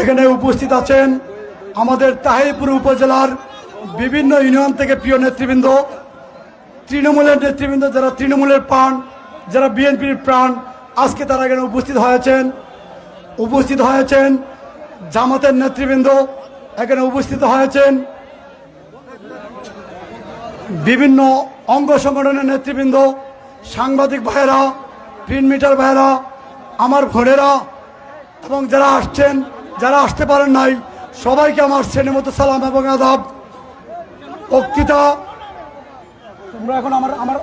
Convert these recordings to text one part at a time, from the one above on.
এখানে উপস্থিত আছেন আমাদের তাহিরপুর উপজেলার বিভিন্ন ইউনিয়ন থেকে প্রিয় নেতৃবৃন্দ, তৃণমূলের নেতৃবৃন্দ যারা তৃণমূলের প্রাণ, যারা বিএনপির প্রাণ, আজকে তারা এখানে উপস্থিত হয়েছেন। উপস্থিত হয়েছেন জামাতের নেতৃবৃন্দ, এখানে উপস্থিত হয়েছেন বিভিন্ন অঙ্গ সংগঠনের নেতৃবৃন্দ, সাংবাদিক ভাইয়েরা, প্রিন্ট মিটার ভাইয়েরা, আমার ভোনেরা এবং যারা আসছেন যারা আসতে পারেন নাই সবাইকে আমার শ্রেণির মতো সালাম এবং আদাব। বক্তৃতা। তোমরা এখন আমার আমার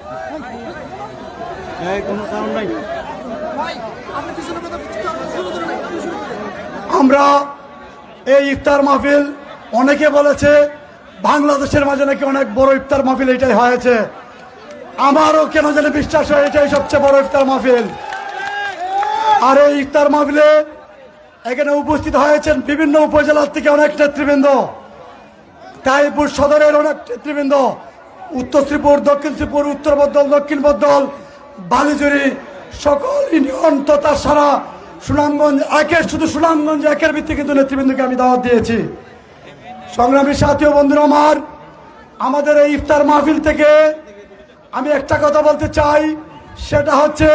আমরা এই ইফতার মাহফিল অনেকে বলেছে বাংলাদেশের মাঝে নাকি অনেক বড় ইফতার মাহফিল এটাই হয়েছে। আমারও কেন জানি বিশ্বাস হয় এটাই সবচেয়ে বড় ইফতার মাহফিল। আর এই ইফতার মাহফিলে এখানে উপস্থিত হয়েছেন বিভিন্ন উপজেলার থেকে অনেক নেতৃবৃন্দ। তাইপুর সদরের অনেক নেতৃবৃন্দ, উত্তর শ্রীপুর, দক্ষিণ শ্রীপুর, উত্তর বদ্দল দক্ষিণ বদ্দল বালিজুরি সকল ইউনিয়ন তথা সারা সুনামগঞ্জ একের, শুধু সুনামগঞ্জ একের ভিত্তি কিন্তু নেতৃবৃন্দকে আমি দাওয়াত দিয়েছি। সংগ্রামী সাথী ও বন্ধুরা আমার, আমাদের এই ইফতার মাহফিল থেকে আমি একটা কথা বলতে চাই, সেটা হচ্ছে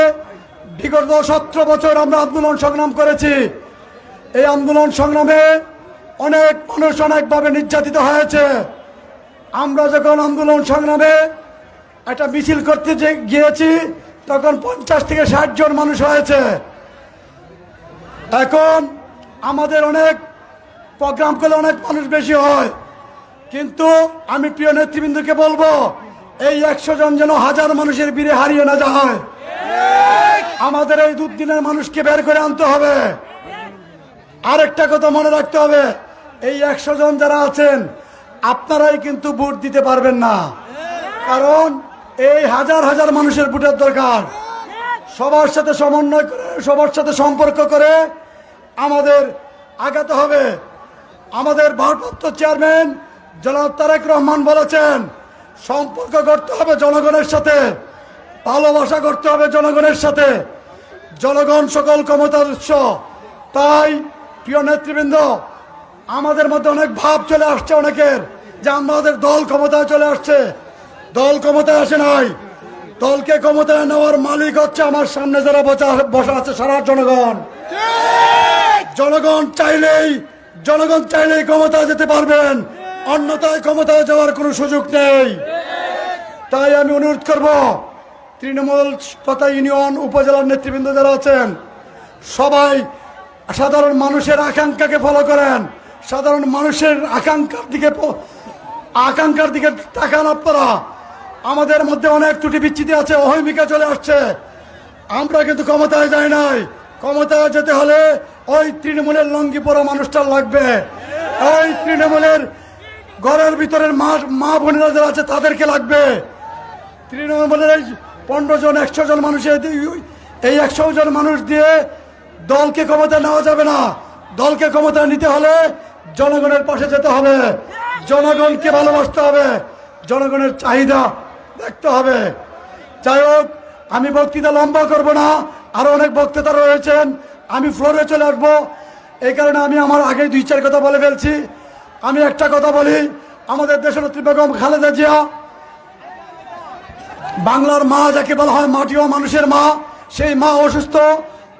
বিগত সতেরো বছর আমরা আন্দোলন সংগ্রাম করেছি। এই আন্দোলন সংগ্রামে অনেক মানুষ অনেকভাবে নির্যাতিত হয়েছে। আমরা যখন আন্দোলন সংগ্রামে একটা মিছিল করতে গিয়েছি, তখন পঞ্চাশ থেকে ষাট জন মানুষ হয়েছে। এখন আমাদের অনেক প্রোগ্রাম করলে অনেক মানুষ বেশি হয়। কিন্তু আমি প্রিয় নেতৃবৃন্দকে বলব, এই একশো জন যেন হাজার মানুষের বীরে হারিয়ে না যায়। আমাদের এই দুদিনের মানুষকে বের করে আনতে হবে। আরেকটা কথা মনে রাখতে হবে। এই একশো জন যারা আছেন, আপনারাই কিন্তু ভোট দিতে পারবেন না। কারণ এই হাজার হাজার মানুষের ভোটের দরকার। সবার সাথে সমন্বয় করে, সবার সাথে সম্পর্ক করে আমাদের আগাতে হবে। আমাদের ভারপ্রাপ্ত চেয়ারম্যান জনাব তারেক রহমান বলেছেন, সম্পর্ক করতে হবে জনগণের সাথে, ভালোবাসা করতে হবে জনগণের সাথে। জনগণ সকল ক্ষমতার উৎস, তাই প্রিয় নেতৃবৃন্দ, আমাদের মধ্যে অনেক ভাব চলে আসছে অনেকের যে আমাদের দল ক্ষমতায় চলে আসছে। দল ক্ষমতায় আসে নাই। দলকে ক্ষমতায় নেওয়ার মালিক হচ্ছে আমার সামনে যারা বসা আছে, সারা জনগণ। জনগণ চাইলেই জনগণ চাইলেই ক্ষমতায় যেতে পারবেন। অন্যতায় ক্ষমতায় যাওয়ার কোনো সুযোগ নেই। তাই আমি অনুরোধ করব, তৃণমূল তথা ইউনিয়ন উপজেলার নেতৃবৃন্দ যারা আছেন, সবাই সাধারণ মানুষের আকাঙ্ক্ষাকে ফলো করেন। সাধারণ মানুষের আকাঙ্ক্ষার দিকে আকাঙ্ক্ষার দিকে তাকান আপনারা। আমাদের মধ্যে অনেক ত্রুটি বিচ্ছিতি আছে, অহমিকা চলে আসছে। আমরা কিন্তু ক্ষমতায় যাই নাই। ক্ষমতায় যেতে হলে ওই তৃণমূলের লঙ্গি পরা মানুষটা লাগবে। ওই তৃণমূলের ঘরের ভিতরের মা মা বোনেরা যারা আছে, তাদেরকে লাগবে। তৃণমূলের এই পনেরো জন, একশো জন মানুষের এই একশো জন মানুষ দিয়ে দলকে ক্ষমতা নেওয়া যাবে না। দলকে ক্ষমতা নিতে হলে জনগণের পাশে যেতে হবে। জনগণকে ভালোবাসতে হবে। জনগণের চাহিদা দেখতে হবে। যাই হোক, আমি বক্তৃতা লম্বা করব না। আরও অনেক বক্তৃতা রয়েছেন আমি ফ্লোরে চলে আসব। এই কারণে আমি আমার আগে দুই, চার কথা বলে ফেলছি। আমি একটা কথা বলি। আমাদের দেশনেত্রী বেগম খালেদা জিয়া, বাংলার মা যাকে বলা হয় মাটি ও মানুষের মা, সেই মা অসুস্থ।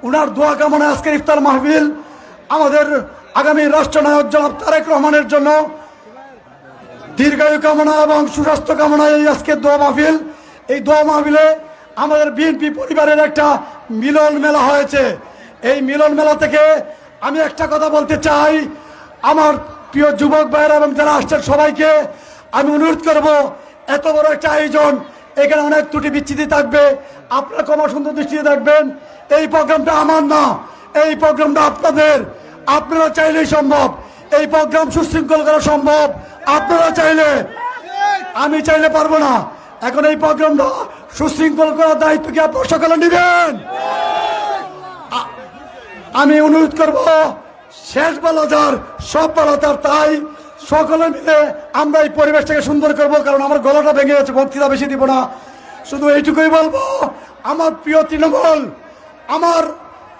উনার দোয়া কামনায় আজকের ইফতার মাহফিল আমাদের আগামী রাষ্ট্রনায়ক জনাব তারেক রহমানের জন্য। দীর্ঘায়ু কামনা এবং সুস্বাস্থ্য কামনায় এই আজকের দোয়া মাহফিল। এই দোয়া মাহফিলে আমাদের বিএনপি পরিবারের একটা মিলন মেলা হয়েছে। এই মিলন মেলা থেকে আমি একটা কথা বলতে চাই। আমার প্রিয় যুবক ভাইয়েরা এবং যারা আসছেন সবাইকে আমি অনুরোধ করব, এত বড় একটা আয়োজন এখানে অনেক ত্রুটি বিচ্ছিতি থাকবে। আপনারা ক্ষমা সুন্দর দৃষ্টিতে থাকবেন এই প্রোগ্রামটা আমার না। এই প্রোগ্রামটা আপনাদের। আপনারা চাইলেই সম্ভব। এই প্রোগ্রাম সুশৃঙ্খল করা সম্ভব। আপনারা চাইলে। আমি চাইলে পারব না। এখন এই প্রোগ্রামটা সুশৃঙ্খল করার দায়িত্ব কি আপনার সকলে নেবেন? আমি অনুরোধ করব, শেষ বেলা যার সব বেলা তার তাই সকলে মিলে আমরা এই পরিবেশটাকে সুন্দর করব, কারণ আমার গলাটা ভেঙে গেছে বক্তৃতা বেশি দিব না। শুধু এইটুকুই বলব, আমার প্রিয় তৃণমূল, আমার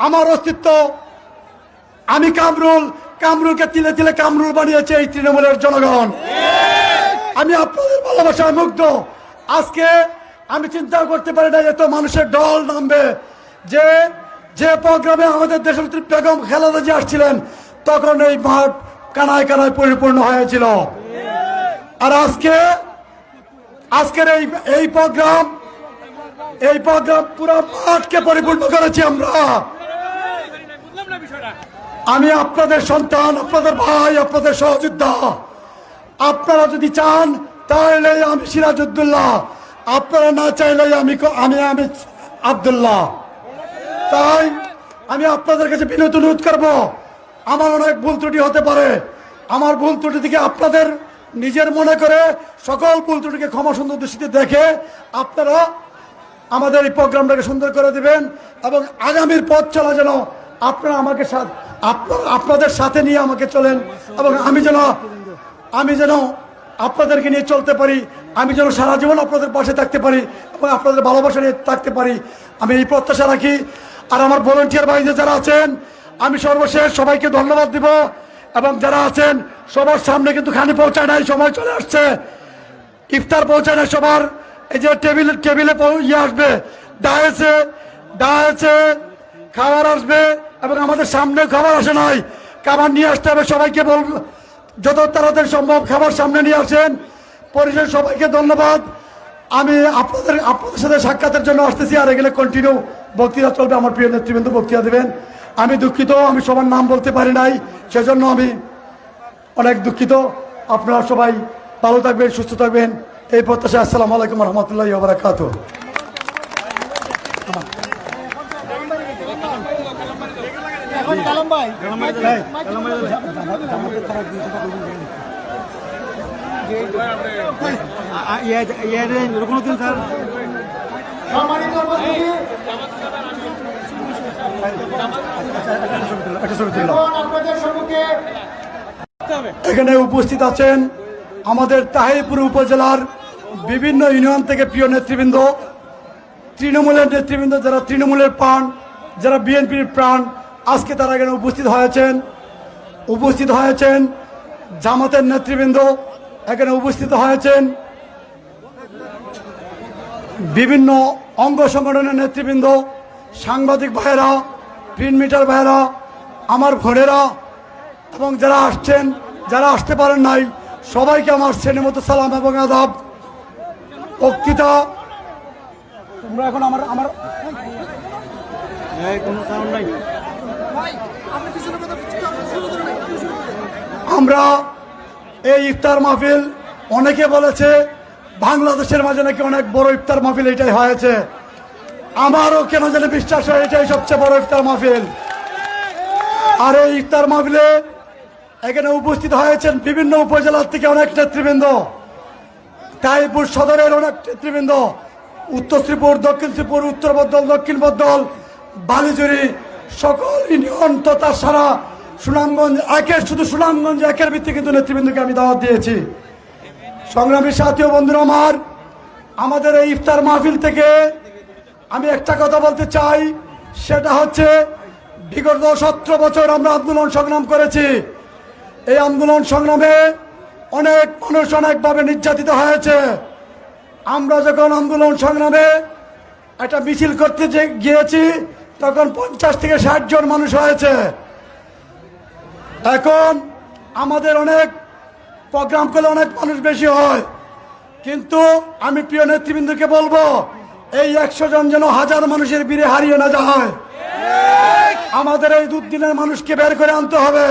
আমার অস্তিত্ব, আমি কামরুল, কামরুলকে তিলে তিলে কামরুল বানিয়েছে এই তৃণমূলের জনগণ। আমি আপনাদের ভালোবাসায় মুগ্ধ। আজকে আমি চিন্তা করতে পারি না এত মানুষের দল নামবে। যে যে প্রোগ্রামে আমাদের দেশনেত্রী বেগম খেলাদা যে আসছিলেন, তখন এই মাঠ কানায় কানায় পরিপূর্ণ হয়েছিল। আর আজকে, আজকের এই এই প্রোগ্রাম এই প্রোগ্রাম পুরো মাঠকে পরিপূর্ণ করেছি আমরা। আমি আপনাদের সন্তান, আপনাদের ভাই, আপনাদের সহযোদ্ধা। আপনারা যদি চান তাহলে আমি সিরাজউদ্দৌল্লাহ আপনারা না চাইলে আমি আমি আমি আবদুল্লাহ। তাই আমি আপনাদের কাছে বিনোদ অনুরোধ করব। আমার অনেক ভুল ত্রুটি হতে পারে। আমার ভুল ত্রুটি থেকে আপনাদের নিজের মনে করে সকল ভুল ত্রুটিকে ক্ষমা সুন্দর দৃষ্টিতে দেখে আপনারা আমাদের এই প্রোগ্রামটাকে সুন্দর করে দিবেন এবং আগামীর পথ চলা যেন আপনারা আমাকে আপনারা আপনাদের সাথে নিয়ে আমাকে চলেন এবং আমি যেন আমি যেন আপনাদেরকে নিয়ে চলতে পারি, আমি যেন সারা জীবন আপনাদের পাশে থাকতে পারি এবং আপনাদের ভালোবাসা নিয়ে থাকতে পারি। আমি এই প্রত্যাশা রাখি। আর আমার ভলেন্টিয়ার ভাই যারা আছেন আমি সর্বশেষ সবাইকে ধন্যবাদ দিব এবং যারা আছেন, সবার সামনে কিন্তু খানি পৌঁছায় নাই, সময় চলে আসছে। ইফতার পৌঁছায় নাই সবার। এই যে টেবিল, টেবিলে ইয়ে আসবে ডায়েছে ডায়েছে খাবার আসবে এবং আমাদের সামনে খাবার আসে নাই। খাবার নিয়ে আসতে হবে সবাইকে বল, যত তাড়াতাড়ি সম্ভব খাবার সামনে নিয়ে আসেন। পরিষদ সবাইকে ধন্যবাদ। আমি আপনাদের আপনাদের সাথে সাক্ষাতের জন্য আসতেছি আর এগুলো কন্টিনিউ বক্তৃতা চলবে। আমার প্রিয় নেতৃবৃন্দ বক্তৃতা দেবেন। আমি দুঃখিত আমি সবার নাম বলতে পারি নাই সেজন্য আমি অনেক দুঃখিত আপনারা সবাই ভালো থাকবেন সুস্থ থাকবেন এই প্রত্যাশা আসসালামু আলাইকুম রহমতুল্লাহ বারাকাত এখানে উপস্থিত আছেন আমাদের তাহিরপুর উপজেলার বিভিন্ন ইউনিয়ন থেকে প্রিয় নেতৃবৃন্দ, তৃণমূলের নেতৃবৃন্দ যারা তৃণমূলের প্রাণ, যারা বিএনপির প্রাণ, আজকে তারা এখানে উপস্থিত হয়েছেন। উপস্থিত হয়েছেন জামাতের নেতৃবৃন্দ, এখানে উপস্থিত হয়েছেন বিভিন্ন অঙ্গ সংগঠনের নেতৃবৃন্দ সাংবাদিক ভাইয়েরা প্রিন্ট মিটার ভাইয়েরা আমার ভোনেরা এবং যারা আসছেন যারা আসতে পারেন নাই সবাইকে আমার শ্রেণি মতো সালাম এবং আদাব বক্তৃতা। তোমরা এখন আমার আমার আমরা এই ইফতার মাহফিল অনেকে বলেছে বাংলাদেশের মাঝে নাকি অনেক বড় ইফতার মাহফিল এটাই হয়েছে। আমারও কেন জানি বিশ্বাস হয়, এটাই সবচেয়ে বড় ইফতার মাহফিল। আর এই ইফতার মাহফিলে এখানে উপস্থিত হয়েছেন বিভিন্ন উপজেলার থেকে অনেক নেতৃবৃন্দ। তাইপুর সদরের অনেক নেতৃবৃন্দ, উত্তর শ্রীপুর, দক্ষিণ শ্রীপুর, উত্তর বদ্দল দক্ষিণ বদ্দল বালিজুরি সকল ইউনিয়ন তথা সারা সুনামগঞ্জ, একের শুধু সুনামগঞ্জ, একের ভিত্তি কিন্তু নেতৃবৃন্দকে আমি দাওয়াত দিয়েছি। সংগ্রামী সাথী বন্ধুরা আমার, আমাদের এই ইফতার মাহফিল থেকে আমি একটা কথা বলতে চাই, সেটা হচ্ছে বিগত সতেরো বছর আমরা আন্দোলন সংগ্রাম করেছি। এই আন্দোলন সংগ্রামে অনেক মানুষ অনেকভাবে নির্যাতিত হয়েছে। আমরা যখন আন্দোলন সংগ্রামে একটা মিছিল করতে গিয়েছি, তখন পঞ্চাশ থেকে ষাট জন মানুষ হয়েছে। এখন আমাদের অনেক প্রোগ্রাম করলে অনেক মানুষ বেশি হয়। কিন্তু আমি প্রিয় নেতৃবৃন্দকে বলব এই একশো জন যেন হাজার মানুষের বীরে হারিয়ে না যায়। আমাদের এই দুদিনের মানুষকে বের করে আনতে হবে।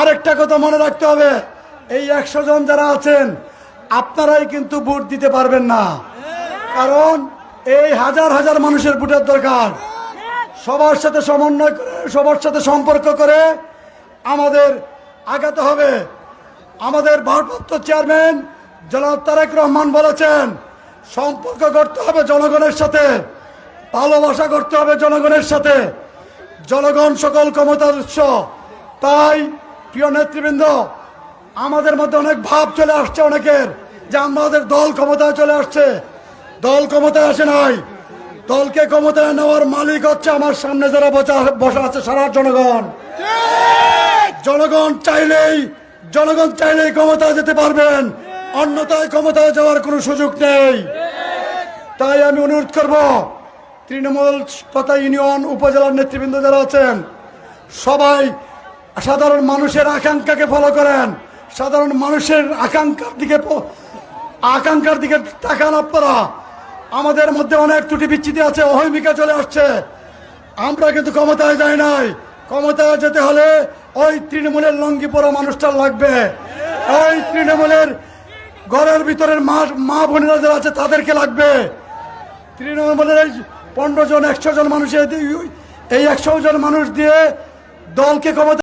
আরেকটা কথা মনে রাখতে হবে, এই একশো জন যারা আছেন, আপনারাই কিন্তু ভোট দিতে পারবেন না। কারণ এই হাজার হাজার মানুষের ভোটের দরকার। সবার সাথে সমন্বয় করে, সবার সাথে সম্পর্ক করে আমাদের আগাতে হবে। আমাদের ভারপ্রাপ্ত চেয়ারম্যান জনাব তারেক রহমান বলেছেন সম্পর্ক করতে হবে জনগণের সাথে ভালোবাসা করতে হবে জনগণের সাথে। জনগণ সকল ক্ষমতার উৎস। তাই প্রিয় নেতৃবৃন্দ আমাদের মধ্যে অনেক ভাব চলে আসছে অনেকের যে আমাদের দল ক্ষমতায় চলে আসছে। দল ক্ষমতায় আসে নাই। দলকে ক্ষমতায় নেওয়ার মালিক হচ্ছে আমার সামনে যারা বসা- বসা আছে সারা জনগণ। জনগণ চাইলেই জনগণ চাইলেই ক্ষমতায় যেতে পারবেন। অন্যথায় ক্ষমতায় যাওয়ার কোনো সুযোগ নেই। তাই আমি অনুরোধ করব, তৃণমূল তথা ইউনিয়ন উপজেলার নেতৃবৃন্দ যারা আছেন, সবাই সাধারণ মানুষের আকাঙ্ক্ষাকে ফলো করেন। সাধারণ মানুষের আকাঙ্ক্ষার দিকে আকাঙ্ক্ষার দিকে তাকান আপনারা। আমাদের মধ্যে অনেক ত্রুটি বিচ্ছিতি আছে, অহমিকা চলে আসছে। আমরা কিন্তু ক্ষমতায় যাই নাই। ক্ষমতায় যেতে হলে ওই তৃণমূলের লঙ্গি পরা মানুষটা লাগবে। ওই তৃণমূলের ঘরের ভিতরের মা মা বোনেরা যারা আছে, তাদেরকে লাগবে। তৃণমূলের এই পনেরো জন, একশো জন মানুষের এই একশো জন মানুষ দিয়ে দলকে ক্ষমতা